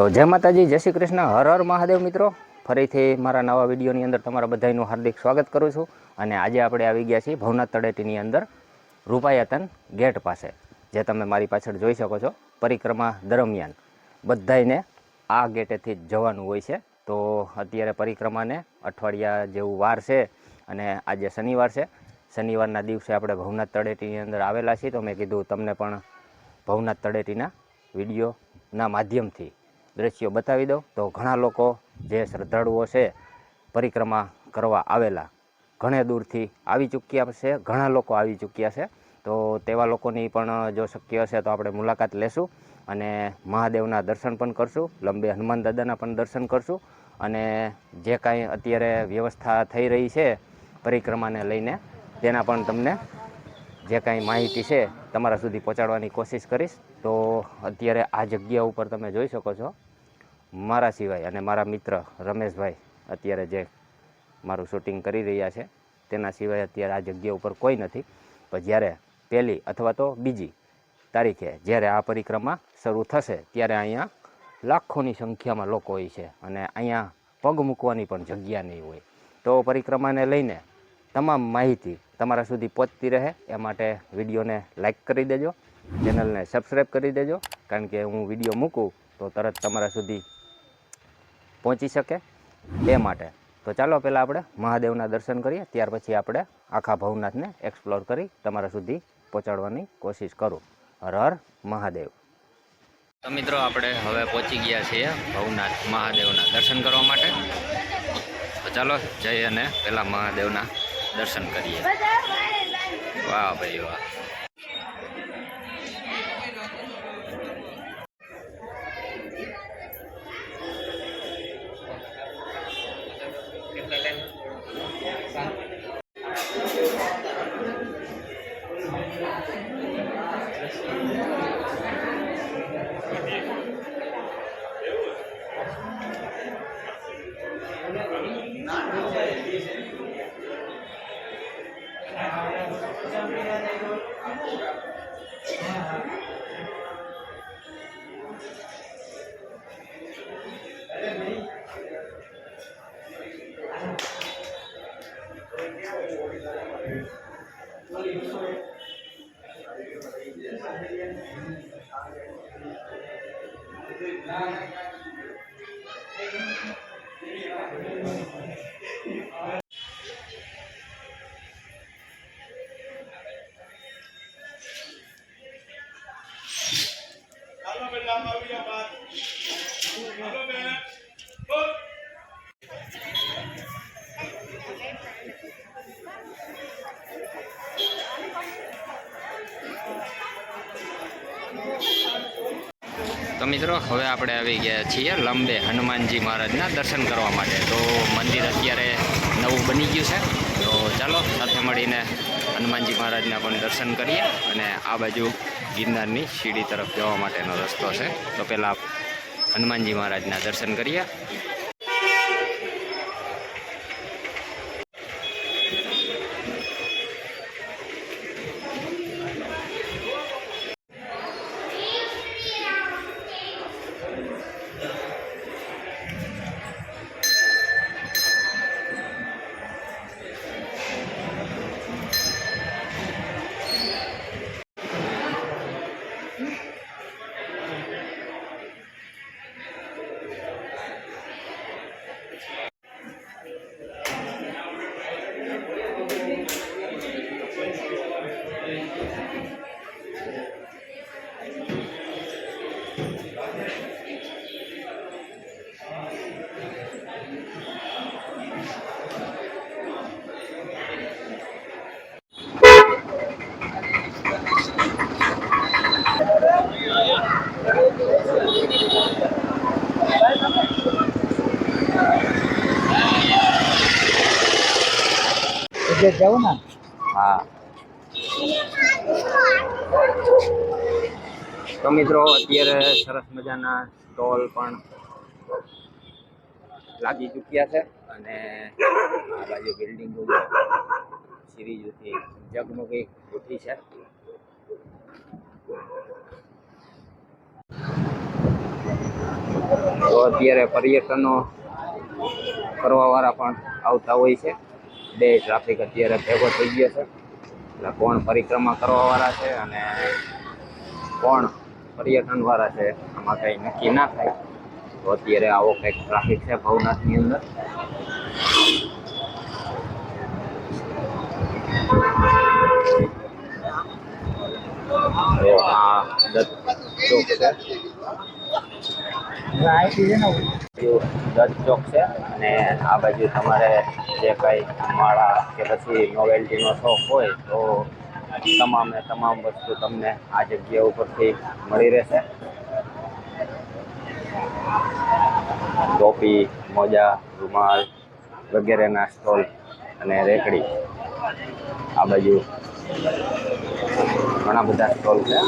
તો જય માતાજી, જય શ્રી કૃષ્ણ. હર હર મહાદેવ મિત્રો. ફરીથી મારા નવા વિડીયોની અંદર તમારા બધાનું હાર્દિક સ્વાગત કરું છું. અને આજે આપણે આવી ગયા છીએ ભવનાથ તળેટીની અંદર, રૂપાયતન ગેટ પાસે, જે તમે મારી પાછળ જોઈ શકો છો, પરિક્રમા દરમિયાન. બધાયને આ ગેટેથી જ જવાનું હોય છે. તો અત્યારે પરિક્રમાને અઠવાડિયા જેવું વાર છે અને આજે શનિવાર છે. શનિવારના દિવસે આપણે ભવનાથ તળેટીની અંદર આવેલા છીએ. તો મેં કીધું તમને પણ ભવનાથ તળેટીના વિડીયોના માધ્યમથી દ્રશ્યો બતાવી દઉં. તો ઘણા લોકો જે શ્રદ્ધાળુઓ છે, પરિક્રમા કરવા આવેલા, ઘણે દૂરથી આવી ચૂક્યા છે, ઘણા લોકો આવી ચૂક્યા છે. તો તેવા લોકોની પણ જો શક્ય હશે તો આપણે મુલાકાત લેશું અને મહાદેવના દર્શન પણ કરશું, લંબે હનુમાન દાદાના પણ દર્શન કરશું અને જે કાંઈ અત્યારે વ્યવસ્થા થઈ રહી છે પરિક્રમાને લઈને તેના પણ તમને જે કાંઈ માહિતી છે તમારા સુધી પહોંચાડવાની કોશિશ કરીશ, તો અત્યારે આ જગ્યા ઉપર તમે જોઈ શકો છો મારા સિવાય અને મારા મિત્ર રમેશભાઈ અત્યારે જે મારું શૂટિંગ કરી રહ્યા છે, તેના સિવાય અત્યારે આ જગ્યા ઉપર કોઈ નથી. પણ જ્યારે પહેલી અથવા તો બીજી તારીખે જ્યારે આ પરિક્રમા શરૂ થશે, ત્યારે અહીંયા લાખોની સંખ્યામાં લોકો હોય છે અને અહીંયા પગ મૂકવાની પણ જગ્યા નહીં હોય. તો પરિક્રમાને લઈને તમામ માહિતી તમારા સુધી પહોંચતી રહે. એ માટે વિડીયોને લાઇક કરી દેજો. ચેનલને સબસ્ક્રાઈબ કરી દેજો. કારણ કે હું વીડિયો મૂકું તો તરત તમારા સુધી પહોંચી શકે એ માટે. તો ચાલો પહેલાં આપણે મહાદેવના દર્શન કરીએ. ત્યાર પછી આપણે આખા ભવનાથને એક્સપ્લોર કરી તમારા સુધી પહોંચાડવાની કોશિશ કરું. હર હર મહાદેવ. તો મિત્રો આપણે હવે પહોંચી ગયા છીએ ભવનાથ મહાદેવના દર્શન કરવા માટે. તો ચાલો જઈ અને પહેલાં મહાદેવના દર્શન કરીએ. વાહ ભાઈ વાહ. Hallo મિત્રો, હવે આપણે આવી ગયા છીએ લંબે હનુમાનજી મહારાજના દર્શન કરવા માટે. તો મંદિર અત્યારે નવું બની ગયું છે. તો ચાલો સાથે મળીને હનુમાનજી મહારાજના પણ દર્શન કરીએ અને આ બાજુ ગિરનારની સીડી તરફ જવા માટેનો રસ્તો છે. તો પહેલાં હનુમાનજી મહારાજના દર્શન કરીએ. એટલે જવું ને? હા. તો મિત્રો, અત્યારે સરસ મજાના સ્ટોલ પણ લાગી ચૂક્યા છે અને આ બાજુ બિલ્ડિંગો સિરીઝોથી જગમગી ઉઠી છે. તો અત્યારે પર્યટનો કરવાવાળા પણ આવતા હોય છે. બે ટ્રાફિક અત્યારે ભેગો થઈ ગયો છે. એટલે કોણ પરિક્રમા કરવાવાળા છે અને કોણ પર્યટનવાળા છે, આમાં કંઈ નક્કી ના થાય. તો અત્યારે આવો કંઈક ટ્રાફિક છે ભવનાથની અંદર. આ દત્ત ચોક છે. દત્ત ચોક છે અને આ બાજુ તમારે જે કંઈ માળા કે પછી નોવેલ્ટીનો શોખ હોય તો તમામે તમામ વસ્તુ તમને આ જગ્યા ઉપરથી મળી રહેશે. ટોપી, મોજા, રૂમાલ વગેરેના સ્ટોલ અને રેકડી આ બાજુ ઘણા બધા સ્ટોલ છે.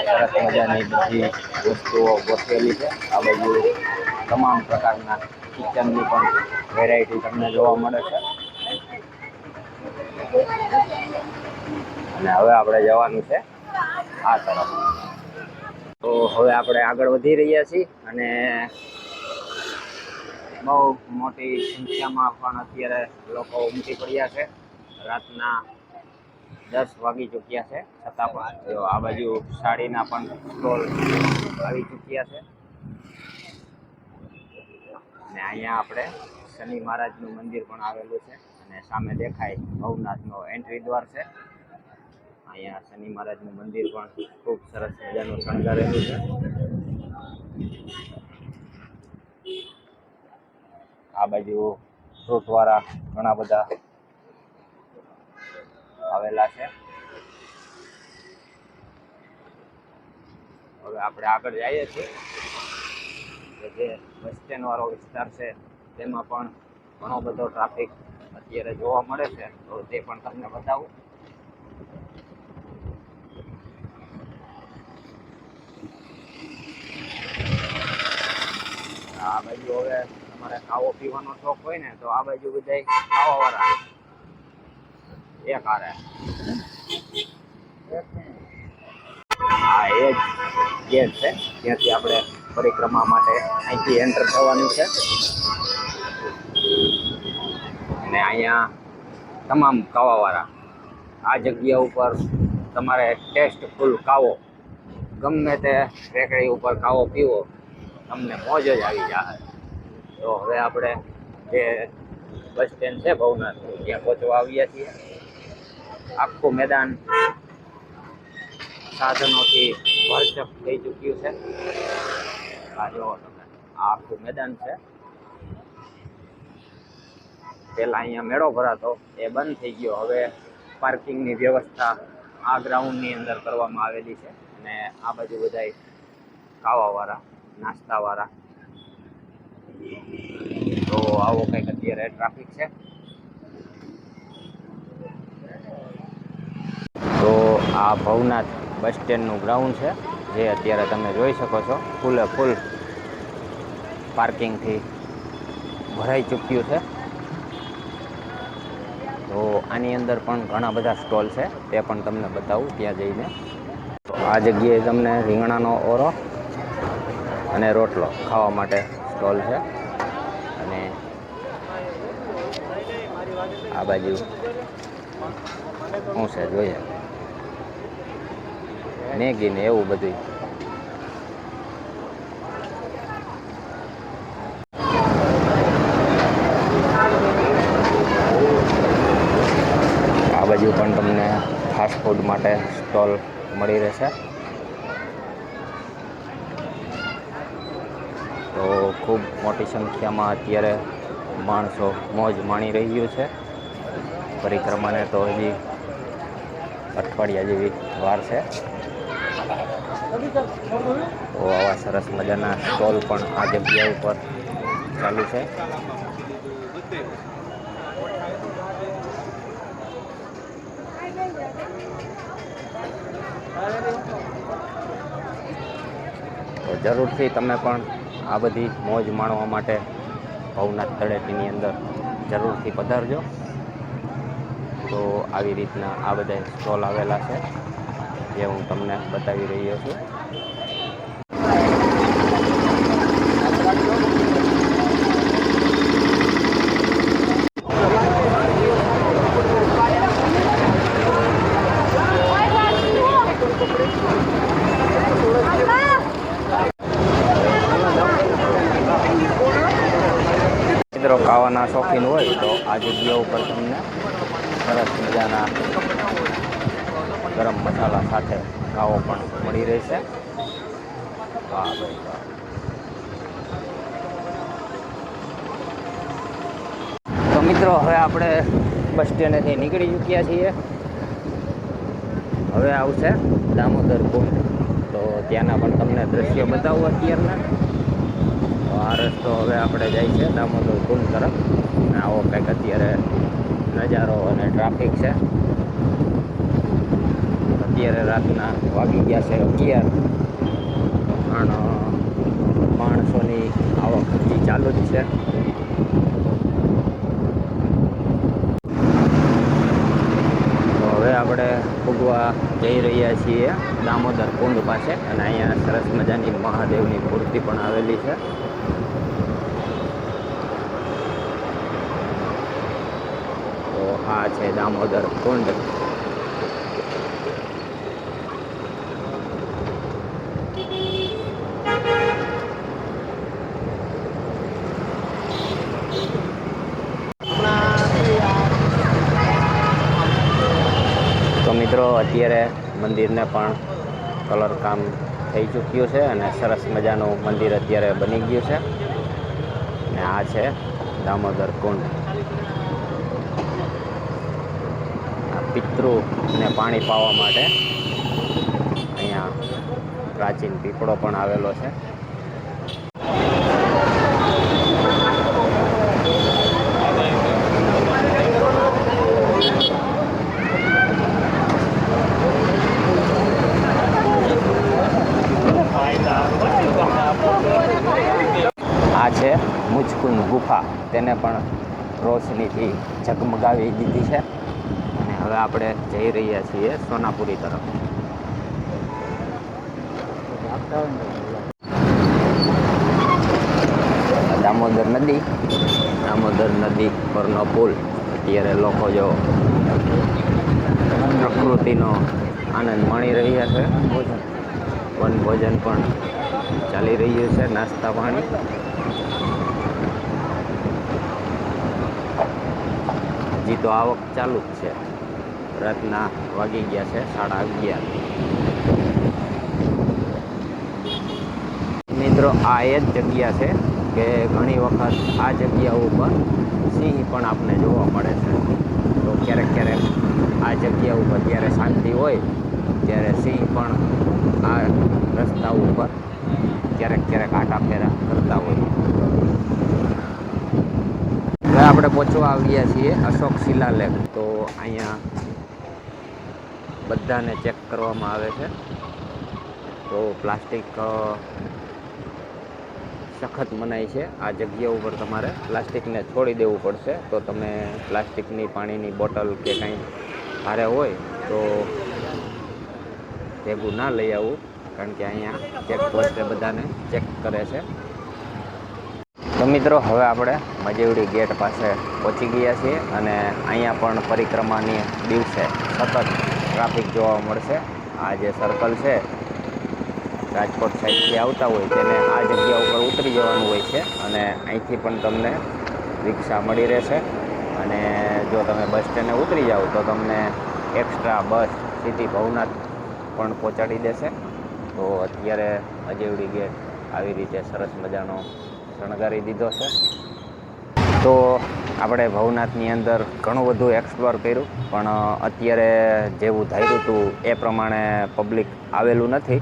સરસ મજાની બધી વસ્તુઓ ગોઠવેલી છે. આ બાજુ તમામ પ્રકારના કિચનની પણ વેરાયટી તમને જોવા મળે છે. અને હવે આપણે જવાનું છે આ તરફ. તો હવે આપણે આગળ વધી રહ્યા છીએ અને બહુ મોટી સંખ્યામાં પણ અત્યારે લોકો ઉમટી પડ્યા છે. રાતના દસ વાગી ચૂક્યા છે. છતાં પણ આ બાજુ સાડીના પણ સ્ટોલ આવી ચૂક્યા છે. અને અહીંયા આપણે શનિ મહારાજનું મંદિર પણ આવેલું છે અને સામે દેખાય ભવનાથનો એન્ટ્રી દ્વાર છે. અહીંયા શનિ મહારાજનું મંદિર પણ ખૂબ સરસ મજાનું શણગારેલું છે. આ બાજુ ફ્રૂટવાળા ઘણા બધા આવેલા છે. હવે આપણે આગળ જઈએ છીએ. જે બસ સ્ટેન્ડ વાળો વિસ્તાર છે, તેમાં પણ ઘણો બધો ટ્રાફિક અત્યારે જોવા મળે છે. તો તે પણ તમને બતાવું. આ બાજુ હવે તમારે ખાવો પીવાનો શોખ હોય ને, તો આ બાજુ બધા ખાવા વાળા એક હારે. હા એ જ ગેટ છે. ત્યાંથી આપણે પરિક્રમા માટે અહીંથી એન્ટર થવાનું છે. અને અહીંયા તમામ કાવાવાળા. આ જગ્યા ઉપર તમારે ટેસ્ટ ફૂલ કાવો. ગમે તે રેકડી ઉપર કાવો પીવો, તમને મોજ જ આવી જાય. તો હવે આપણે જે બસ સ્ટેન્ડ છે ભવનાથ, ત્યાં પહોંચવા આવ્યા છીએ. આખું મેદાન સાધનોથી ભરચક થઈ ચૂક્યું છે. આ જુઓ તમે આ આખું મેદાન છે. પહેલાં અહીંયા મેળો ભરાતો, એ બંધ થઈ ગયો. હવે પાર્કિંગની વ્યવસ્થા આ ગ્રાઉન્ડની અંદર કરવામાં આવેલી છે અને આ બાજુ બધાય ખાવાવાળા, નાસ્તાવાળા. તો આવો કંઈક અત્યારે ટ્રાફિક છે તો આ ભવનાથ બસ સ્ટેન્ડનું ગ્રાઉન્ડ છે, જે અત્યારે તમે જોઈ શકો છો. ફૂલે ફૂલ પાર્કિંગથી ભરાઈ ચૂક્યું છે. તો આની અંદર પણ ઘણા બધા સ્ટોલ છે, તે પણ તમને બતાવું ત્યાં જઈને. તો આ જગ્યાએ તમને રીંગણાનો ઓરો અને રોટલો ખાવા માટે સ્ટોલ છે. અને આ બાજુ શું છે, જોઈએ. મેગી ને એવું બધું આ બાજુ પણ તમને ફાસ્ટ ફૂડ માટે સ્ટોલ મળી રહેશે. તો ખૂબ મોટી સંખ્યામાં અત્યારે માણસો મોજ માણી રહ્યું છે. પરિક્રમાને તો હજી અઠવાડિયા જેવી વાર છે. તો આવા સરસ મજાના સ્ટોલ પણ આ જગ્યા ઉપર ચાલુ છે. તો જરૂરથી તમે પણ આ બધી મોજ માણવા માટે ભવનાથ તળેટીની અંદર જરૂરથી પધારજો. તો આવી રીતના આ બધા સ્ટોલ આવેલા છે. જે હું તમને બતાવી રહ્યો છું મિત્રો ખાવાના શોખીન હોય તો આ જગ્યા ઉપર તમને સરસ મજાના ગરમ મસાલા સાથે ખાવો પણ મળી રહેશે. હા ભાઈ તો મિત્રો, હવે આપણે બસ સ્ટેન્ડેથી નીકળી ચૂક્યા છીએ. હવે આવશે દામોદર કુંડ. તો ત્યાંના પણ તમને દ્રશ્ય બતાવું અત્યારના. તો આ રસ્તો હવે આપણે જાય છે દામોદર કુંડ તરફ. આવો કંઈક અત્યારે નજારો અને ટ્રાફિક છે. અત્યારે રાતના વાગી ગયા છે અગિયાર. પણ માણસોની આવક હજી ચાલુ જ છે. હવે આપણે ફૂગવા જઈ રહ્યા છીએ દામોદર કુંડ પાસે અને અહીંયા સરસ મજાની મહાદેવની મૂર્તિ પણ આવેલી છે. તો આ છે દામોદર કુંડ તો મિત્રો અત્યારે મંદિરને પણ કલર કામ થઈ ચૂક્યું છે અને સરસ મજાનું મંદિર અત્યારે બની ગયું છે. અને આ છે દામોદર કુંડ. પિતૃને પાણી પાવા માટે અહીંયા પ્રાચીન પીપળો પણ આવેલો છે. આ છે મુચકુંદ ગુફા તેને પણ રોશનીથી ઝગમગાવી દીધી છે. અને હવે આપણે જઈ રહ્યા છીએ સોનાપુરી તરફ. દામોદર નદી. દામોદર નદી પરનો પુલ. અત્યારે લોકો જો પ્રકૃતિનો આનંદ માણી રહ્યા છે. વનભોજન પણ ચાલી રહ્યું છે નાસ્તા પાણી. હજી તો આવક ચાલુ જ છે. રાતના વાગી ગયા છે, સાડા અગિયાર. મિત્રો, આ એ જ જગ્યા છે કે ઘણી વખત આ જગ્યા ઉપર સિંહ પણ આપણે જોવા મળે છે. તો ક્યારેક ક્યારેક આ જગ્યા ઉપર જ્યારે શાંતિ હોય, ત્યારે સિંહ પણ આ રસ્તા ઉપર ક્યારેક ક્યારેક આટા ફેરા કરતા હોય. હવે આપણે પહોંચવા આવ્યા છીએ અશોક શિલાલેખ. તો અહીંયા બધાને ચેક કરવામાં આવે છે. તો પ્લાસ્ટિક સખત મનાય છે. આ જગ્યા ઉપર તમારે પ્લાસ્ટિકને છોડી દેવું પડશે. તો તમે પ્લાસ્ટિકની પાણીની બોટલ કે કંઈ ભારે હોય તો ભેગું ના લઈ આવવું કારણ કે અહીંયા ચેક પોસ્ટે બધાને ચેક કરે છે. તો મિત્રો, હવે આપણે મજેવડી ગેટ પાસે પહોંચી ગયા છીએ અને અહીંયા પણ પરિક્રમાની દિવસે સતત ટ્રાફિક જોવા મળશે. આ જે સર્કલ છે, રાજકોટ સાઈડથી આવતા હોય તેને આ જગ્યા ઉપર ઉતરી જવાનું હોય છે અને અહીંથી પણ તમને રિક્ષા મળી રહેશે. અને જો તમે બસ સ્ટેન્ડે ઉતરી જાઓ તો તમને એક્સ્ટ્રા બસ સીધી ભવનાથ પણ પહોંચાડી દેશે. તો અત્યારે અજેવડી ગેટ આવી રીતે સરસ મજાનો શણગારી દીધો છે. તો આપણે ભવનાથની અંદર ઘણું બધું એક્સપ્લોર કર્યું, પણ અત્યારે જેવું ધાર્યું હતું એ પ્રમાણે પબ્લિક આવેલું નથી.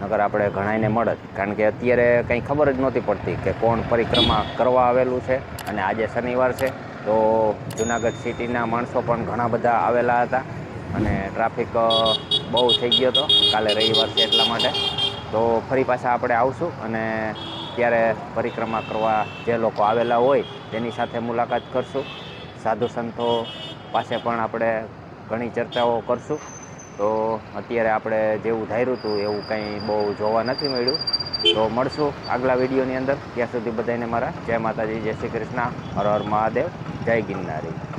નગર આપણે ઘણાઈને મળત કારણ કે અત્યારે કંઈ ખબર જ નહોતી પડતી કે કોણ પરિક્રમા કરવા આવેલું છે અને આજે શનિવાર છે. તો જુનાગઢ સિટીના માણસો પણ ઘણા બધા આવેલા હતા અને ટ્રાફિક બહુ થઈ ગયો હતો કાલે રવિવાર છે એટલા માટે. તો ફરી પાછા આપણે આવશું અને ત્યારે પરિક્રમા કરવા જે લોકો આવેલા હોય તેની સાથે મુલાકાત કરશું. સાધુ સંતો પાસે પણ આપણે ઘણી ચર્ચાઓ કરશું. તો અત્યારે આપણે જેવું ધાર્યું હતું એવું કંઈ બહુ જોવા નથી મળ્યું. તો મળશું આગલા વિડીયોની અંદર. ત્યાં સુધી બધાને મારા જય માતાજી, જય શ્રી કૃષ્ણ, હર હર મહાદેવ, જય ગિરનારી.